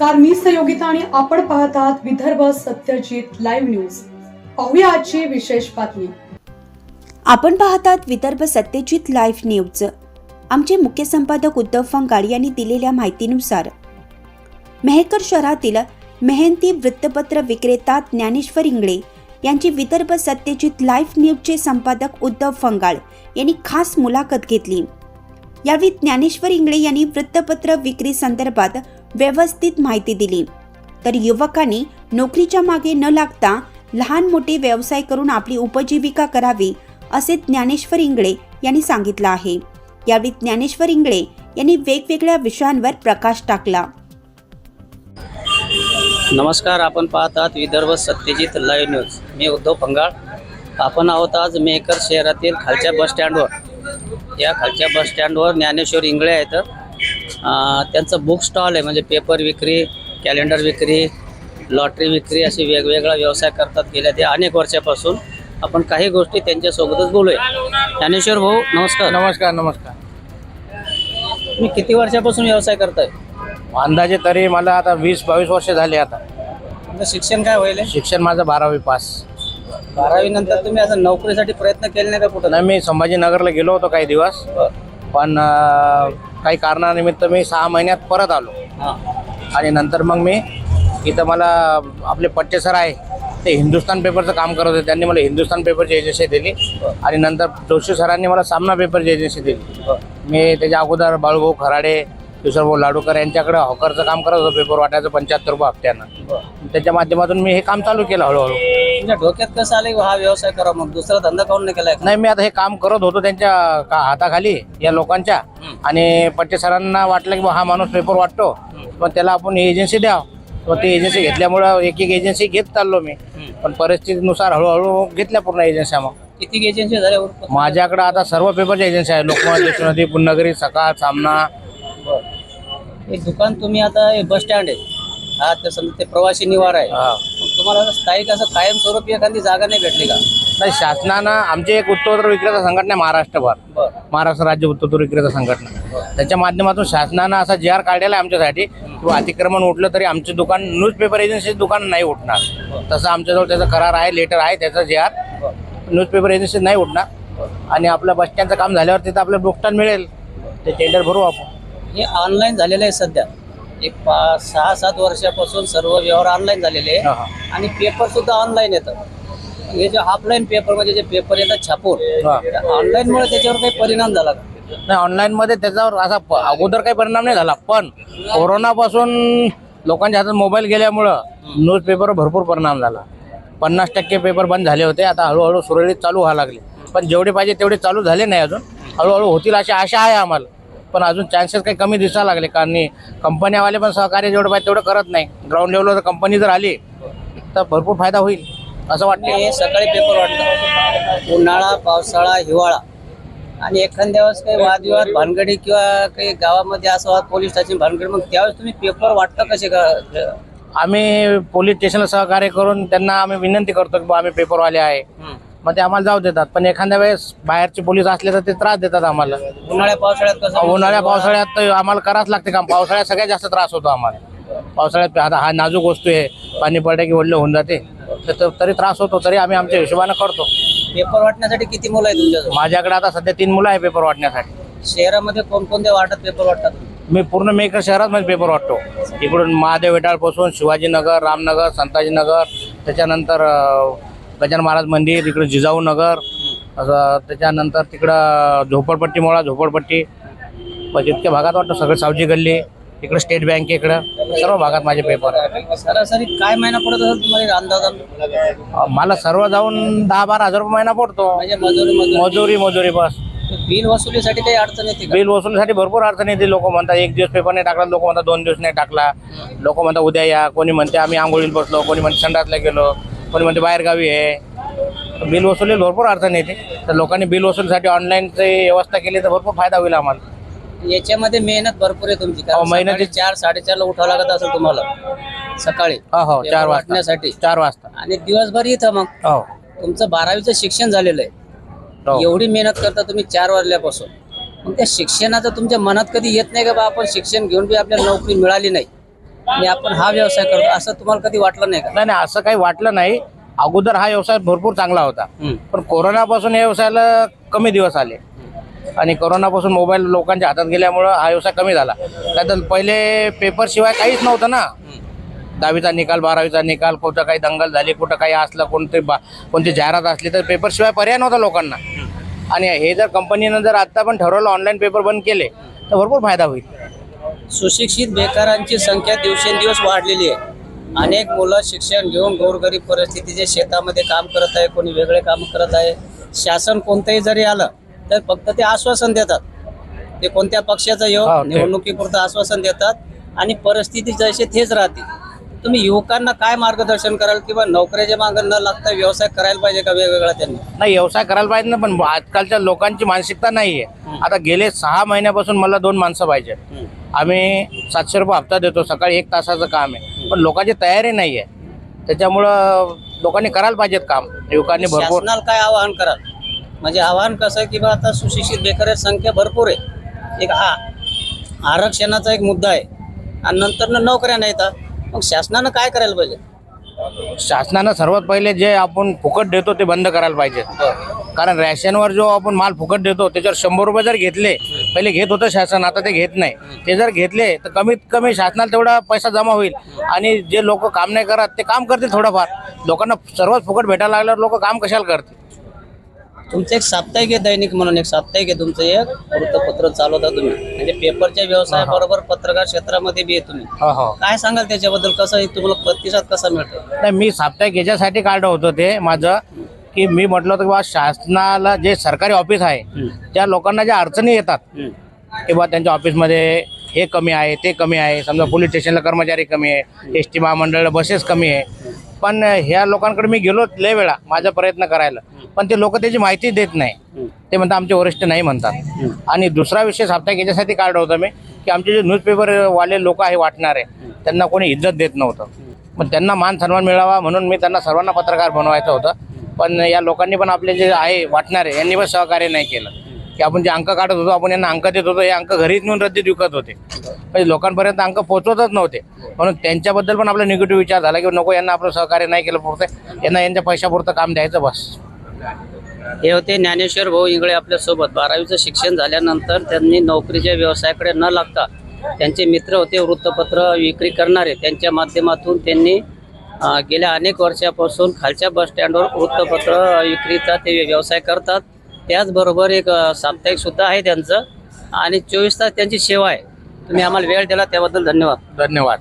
नमस्कार मी सहयोगिता आणि आपण पाहत आहात विदर्भ सत्यजित लाईव्ह न्यूज पाहूया आजची विशेष बातमी. आपण पाहतात विदर्भ सत्यजित लाईव्ह न्यूज आमचे मुख्य संपादक उद्धव फंगाड यांनी दिलेल्या माहितीनुसार मेहकर शहरातील मेहंती वृत्तपत्र विक्रेता ज्ञानेश्वर इंगळे यांची विदर्भ सत्यजित लाईव्ह न्यूजचे संपादक उद्धव फंगाळ यांनी खास मुलाखत घेतली. यावेळी ज्ञानेश्वर इंगळे यांनी वृत्तपत्र विक्री संदर्भात व्यवस्थित माहिती दिली. तर युवकांनी नोकरीच्या मागे न लागता लहान मोठे व्यवसाय करून आपली उपजीविका करावी असे ज्ञानेश्वर इंगळे यांनी सांगितलं आहे. यावेळी ज्ञानेश्वर इंगळे यांनी वेगवेगळ्या विषयांवर प्रकाश टाकला. नमस्कार आपण पाहत आहात विदर्भ सत्यजित लाईव्ह न्यूज. मी उद्धव पंगाळ. आपण आहोत आज मेकर शहरातील खालच्या बस स्टँडवर या खालच्या बसस्टँडवर ज्ञानेश्वर इंगळे आहेत. त्यांचं बुक स्टॉल आहे म्हणजे पेपर विक्री कॅलेंडर विक्री लॉटरी विक्री असे वेगवेगळा व्यवसाय करतात गेल्या ते अनेक वर्षापासून. आपण काही गोष्टी त्यांच्यासोबतच बोलूया. ज्ञानेश्वर भाऊ नमस्कार. नमस्कार नमस्कार. तुम्ही किती वर्षापासून व्यवसाय करताय? अंदाजे तरी मला आता वीस बावीस वर्ष झाले आता. तुमचं शिक्षण काय होईल शिक्षण माझं बारावी पास. बारावी नंतर तुम्ही असं नोकरीसाठी प्रयत्न केले नाही का कुठं? नाही मी संभाजीनगरला गेलो होतो काही दिवस. पण अं, काही कारणानिमित्त मी सहा महिन्यात परत आलो. हां. आणि नंतर मग मी इथं मला आपले पट्टे सर आहे ते हिंदुस्तान पेपरचं काम करत होते. त्यांनी मला हिंदुस्तान पेपरची एजन्सी दिली आणि नंतर जोशी सरांनी मला सामना पेपरची एजन्सी दिली. मी त्याच्या अगोदर बाळूभाऊ खराडे भाऊ लाडूकर यांच्याकडे हॉकरचं काम करत होतो पेपर वाटायचं पंच्याहत्तर रुपये हप्त्यानं. त्याच्या माध्यमातून मी हे काम चालू केलं हळूहळू. तुमच्या डोक्यात कसं आलं हा व्यवसाय करा मग? दुसरा धंदा काऊन नाही केलाय नाही मी आता हे काम करत होतो त्यांच्या का हाताखाली या लोकांच्या. आणि पट्टे सरांना वाटलं की बा हा माणूस पेपर वाटतो. मग त्याला आपण ही एजन्सी द्यावं. मग ती एजन्सी घेतल्यामुळं एक एक एजन्सी घेत चाललो मी. पण परिस्थितीनुसार हळूहळू घेतल्या पूर्ण एजन्स्या मग किती एजन्सी झाल्या? माझ्याकडे आता सर्व पेपरच्या एजन्सी आहे लोकमत देशोन्नती पुण्यनगरी सकाळ सामना हे दुकान तुम्ही आता हे बस स्टँड आहे. हा ते समजा ते प्रवासी निवार आहे. हा. मग तुम्हाला असं स्थायिक असं कायमस्वरूपी एखादी जागा नाही भेटली का? नाही शासनानं आमची एक उत्तरोत्तर विक्रेता संघटना आहे महाराष्ट्रभर. बर. महाराष्ट्र राज्य उत्तरोत्तर विक्रेता संघटना. त्याच्या माध्यमातून शासनानं असा जी आर काढलेला आहे आमच्यासाठी किंवा अतिक्रमण उठलं तरी आमचे दुकान न्यूजपेपर एजन्सी दुकान नाही उठणार. तसं आमच्याजवळ त्याचा करार आहे लेटर आहे त्याचं जे आर. न्यूजपेपर एजन्सी नाही उठणार. आणि आपल्या बस स्टँडचं काम झाल्यावर तिथं आपलं बुकस्टॉल मिळेल. ते टेंडर भरू आपण. हे ऑनलाईन झालेलं आहे सध्या. एक पाच सहा सात वर्षापासून सर्व व्यवहार ऑनलाईन झालेले आहे. आणि पेपर सुद्धा ऑनलाईन येतात. हे जे ऑफलाईन पेपर म्हणजे जे पेपर येतात छापून. ऑनलाईन मुळे त्याच्यावर काही परिणाम झाला का? नाही ऑनलाईनमध्ये त्याच्यावर असा अगोदर काही परिणाम नाही झाला. पण कोरोनापासून लोकांच्या हातात मोबाईल गेल्यामुळं न्यूजपेपरवर भरपूर परिणाम झाला. पन्नास टक्के पेपर बंद झाले होते. आता हळूहळू सुरळीत चालू व्हायला लागले. पण जेवढे पाहिजे तेवढे चालू झाले नाही अजून. हळूहळू होतील अशी आशा आहे आम्हाला. पण अजून चान्सेस काही कमी दिसायला लागले कारण कंपन्यावाले पण सहकार्य जेवढं पाहिजे तेवढं करत नाही. ग्राउंड लेवलवर जर कंपनी जर आली तर भरपूर फायदा होईल असं वाटतं हे सकाळी पेपर वाटतं. उन्हाळा पावसाळा हिवाळा. आणि एखाद्या वेळेस काही वादविवाद भानगडी किंवा काही गावामध्ये असं पोलीस स्टेशन भानगडी मग त्यावेळेस तुम्ही पेपर वाटता कसे का? आम्ही पोलीस स्टेशनला सहकार्य करून त्यांना आम्ही विनंती करतो की आम्ही पेपरवाले आहे. मग ते आम्हाला जाऊ देतात. पण एखाद्या वेळेस बाहेरचे पोलीस असले तर ते त्रास देतात आम्हाला. उन्हाळ्या पावसाळ्यात कसं उन्हाळ्या पावसाळ्यात तर आम्हाला करावंच लागते काम. पावसाळ्यात सगळ्यात जास्त त्रास होतो आम्हाला. पावसाळ्यात आता हा नाजूक वस्तू आहे. पाणी पडलं की ओढलं होऊन जाते. तर त्रास होतो तरी आम्ही आमच्या हिशोबानं करतो. पेपर वाटण्यासाठी किती मुलं आहेत तुमच्याजवळ? माझ्याकडे आता सध्या तीन मुलं आहे पेपर वाटण्यासाठी. शहरामध्ये कोणकोणत्या वाटत पेपर वाटतात? मी पूर्ण मेकर शहरात मध्ये पेपर वाटतो. इकडून महादेव वेटाळपासून शिवाजीनगर रामनगर संताजीनगर त्याच्यानंतर अं, गजानन महाराज मंदिर इकडे जिजाऊ नगर असं त्याच्यानंतर तिकडं झोपडपट्टी मोळा झोपडपट्टी. बस इतक्या भागात वाटतं सगळं सावजी गल्ली इकडे स्टेट बँक इकडं सर्व भागात माझे पेपर आहे सरासरी काय महिना पडत असेल तुम्हाला मला सर्व जाऊन दहा बारा हजार रुपये महिना पडतो. म्हणजे मजुरी मजुरी. मजुरी मजुरी बस. बिल वसुलीसाठी काही अडचण येते का? बिल वसुलीसाठी भरपूर अडचण येते. लोक म्हणतात एक दिवस पेपर नाही टाकला लोक म्हणतात दोन दिवस नाही टाकला. लोक म्हणतात उद्या या. कोणी म्हणते आम्ही आंघोळीला बसलो कोणी म्हणते संडासला गेलो. कोणी म्हणते बाहेरगावी आहे. बिल वसुली भरपूर अडचण येते. तर लोकांनी बिल वसुलीसाठी ऑनलाईनची व्यवस्था केली तर भरपूर फायदा होईल आम्हाला. याच्यामध्ये मेहनत भरपूर आहे तुमची हो, मेहनत- चार साडेचारला उठावं लागत असेल तुम्हाला. सकाळी. हो हो पेपर चार वाजता. वाटण्यासाठी. चार वाजता. आणि दिवसभर इथं मग. हो. तुमचं बारावीचं शिक्षण झालेलं आहे. हो. एवढी मेहनत करता तुम्ही चार वाजल्यापासून. मग त्या शिक्षणाचं तुमच्या मनात कधी येत नाही का बा आपण शिक्षण घेऊन बी आपल्याला नोकरी मिळाली नाही. आणि आपण हा व्यवसाय करतो. असं तुम्हाला कधी वाटलं नाही का? नाही नाही असं काही वाटलं नाही. अगोदर हा व्यवसाय भरपूर चांगला होता. हम्म. पण कोरोनापासून या व्यवसायाला कमी दिवस आले. आणि कोरोनापासून मोबाईल लोकांच्या हातात गेल्यामुळं हा व्यवसाय कमी झाला. त्यात पहिले पेपर शिवाय काहीच नव्हतं ना. दहावीचा निकाल बारावीचा निकाल कुठं काही दंगल झाली कुठं काही असलं कोणते बा कोणती जाहिरात असली तर पेपर शिवाय पर्याय नव्हता लोकांना. आणि हे जर कंपनीनं जर आत्ता पण ठरवलं ऑनलाईन पेपर बंद केले तर भरपूर फायदा होईल. सुशिक्षित बेकारांची संख्या दिवसेंदिवस वाढलेली आहे. अनेक मुलं शिक्षण घेऊन गोरगरीब परिस्थितीचे शेतामध्ये काम करत आहे कोणी वेगळे काम करत आहे. शासन कोणतंही जरी आलं तर फक्त ते आश्वासन देतात. ते कोणत्या पक्षाचं येऊ निवडणुकीपुरतं आश्वासन देतात. आणि परिस्थिती जशी तेच राहते. तुम्ही युवकांना काय मार्गदर्शन कराल किंवा नोकऱ्याच्या मागं न लागता व्यवसाय करायला पाहिजे का वेगवेगळा त्यांनी? नाही व्यवसाय करायला पाहिजे ना पण आजकालच्या लोकांची मानसिकता नाही आहे आता गेले सहा महिन्यापासून मला दोन माणसं पाहिजे आम्ही सातशे रुपये हप्ता देतो सकाळी एक तासाचं काम आहे. पण लोकांची तयारी नाही आहे त्याच्यामुळं लोकांनी करायला पाहिजेत काम. युवकांनी भरपूर काय आवाहन कराल? म्हणजे आवाहन कसं आहे की बा आता सुशिक्षित बेकारांची संख्या भरपूर आहे. एक आ आरक्षणाचा एक मुद्दा आहे. आणि नंतर नोकऱ्या नाहीत मग शासनानं काय करायला पाहिजे? शासनानं सर्वात पहिले जे आपण फुकट देतो ते बंद करायला पाहिजे. कारण रॅशनवर जो आपण माल फुकट देतो त्याच्यावर शंभर रुपये जर घेतले पहिले घेत होतं शासन आता ते घेत नाही. ते जर घेतले तर कमीत कमी शासनाला तेवढा पैसा जमा होईल. आणि जे लोक काम नाही करत ते काम करतील थोडंफार. लोकांना सर्वच फुकट भेटायला लागल्यावर लोक काम कशाला करतील? तुमचं एक साप्ताहिक आहे दैनिक म्हणून एक साप्ताहिक आहे तुमचं एक वृत्तपत्र चालवता तुम्ही. म्हणजे पेपरच्या व्यवसायाबरोबर पत्रकार क्षेत्रामध्ये बी आहे तुम्ही. हो हो. काय सांगाल त्याच्याबद्दल? कसं तुम्हाला प्रतिसाद कसा मिळतो? नाही मी साप्ताहिक याच्यासाठी काढलं होतं ते माझं की मी म्हटलं होतं की बा शासनाला जे सरकारी ऑफिस आहे त्या लोकांना ज्या अडचणी येतात किंवा त्यांच्या ऑफिसमध्ये हे कमी आहे ते कमी आहे. समजा पोलीस स्टेशनला कर्मचारी कमी आहे एस टी महामंडळाला बसेस कमी आहे. पण ह्या लोकांकडे मी गेलो लय वेळा माझा प्रयत्न करायला. पण ते लोक त्याची माहिती देत नाही. ते म्हणतात आमचे वरिष्ठ नाही म्हणतात. आणि दुसरा विषय साप्ताहिक याच्यासाठी काढलं होतं मी की आमचे जे न्यूजपेपर वाले लोक आहे वाटणारे त्यांना कोणी इज्जत देत नव्हतं. पण त्यांना मान सन्मान मिळावा म्हणून मी त्यांना सर्वांना पत्रकार बनवायचं होतं. पण या लोकांनी पण आपले जे आहे वाटणारे यांनी पण सहकार्य नाही केलं. की आपण जे अंक काढत होतो आपण यांना अंक देत होतो हे अंक घरीच नेऊन रद्दीत विकत होते. म्हणजे लोकांपर्यंत अंक पोहोचवतच नव्हते. म्हणून त्यांच्याबद्दल पण आपला निगेटिव्ह विचार झाला की नको यांना आपलं सहकार्य नाही केलं पुरतं यांना यांच्या पैशापुरतं काम द्यायचं बस. हे होते ज्ञानेश्वर भाऊ इंगळे आपल्यासोबत बारावीचं शिक्षण झाल्यानंतर त्यांनी नोकरीच्या व्यवसायाकडे न लागता त्यांचे मित्र होते वृत्तपत्र विक्री करणारे. त्यांच्या माध्यमातून त्यांनी गेल्या अनेक वर्षापासून खालच्या बसस्टँडवर वृत्तपत्र विक्रीचा ते व्यवसाय करतात. त्याचबरोबर एक साप्ताहिक सुद्धा आहे त्यांचं. आणि चोवीस तास त्यांची सेवा आहे. तुम्ही आम्हाला वेळ दिला त्याबद्दल धन्यवाद. धन्यवाद.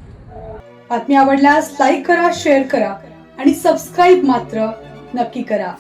बातमी आवडल्यास लाईक करा शेअर करा आणि सबस्क्राईब मात्र नक्की करा.